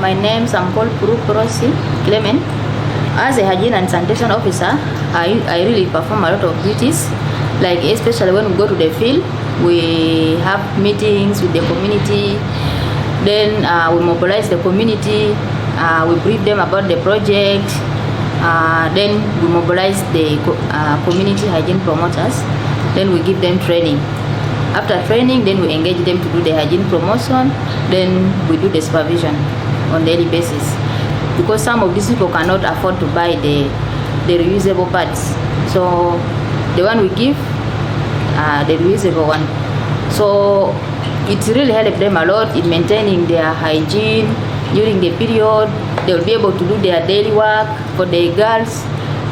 My name is Ampol Puruprosi Clement. As a hygiene and sanitation officer, I, I really perform a lot of duties, like especially when we go to the field, we have meetings with the community, then uh, we mobilize the community, uh, we brief them about the project, uh, then we mobilize the uh, community hygiene promoters, then we give them training. After training, then we engage them to do the hygiene promotion, then we do the supervision on daily basis. Because some of these people cannot afford to buy the the reusable pads so the one we give uh, the reusable one. So it really helped them a lot in maintaining their hygiene during the period. They will be able to do their daily work for the girls.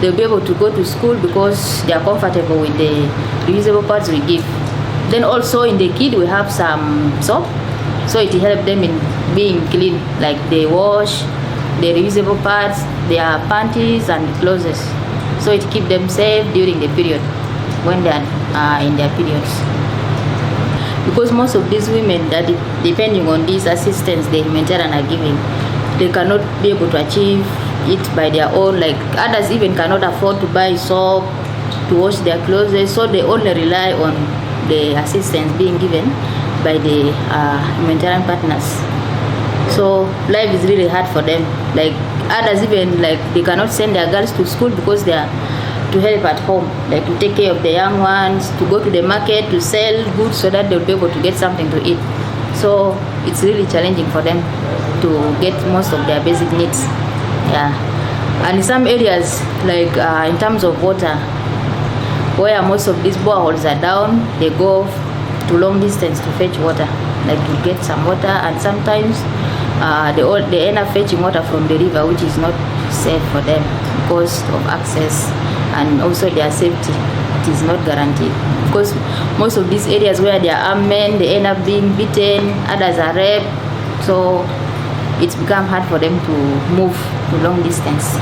They'll be able to go to school because they are comfortable with the reusable pads we give. Then also in the kid we have some soap. So it help them in being clean like they wash the reusable parts their panties and clothes. So it keep them safe during the period when they are uh, in their periods. Because most of these women that depending on these assistance the humanitarian are giving they cannot be able to achieve it by their own like others even cannot afford to buy soap to wash their clothes. So they only rely on the assistance being given by the uh, humanitarian partners. So life is really hard for them. Like others even like they cannot send their girls to school because they are to help at home, like to take care of the young ones, to go to the market to sell goods so that they'll be able to get something to eat. So it's really challenging for them to get most of their basic needs. Yeah. And in some areas, like uh, in terms of water, where most of these boreholes are down, they go to long distance to fetch water, like to get some water, and sometimes uh, they, all, they end up fetching water from the river, which is not safe for them because of access and also their safety. It is not guaranteed because most of these areas where there are men, they end up being beaten, others are raped, so it's become hard for them to move to long distance.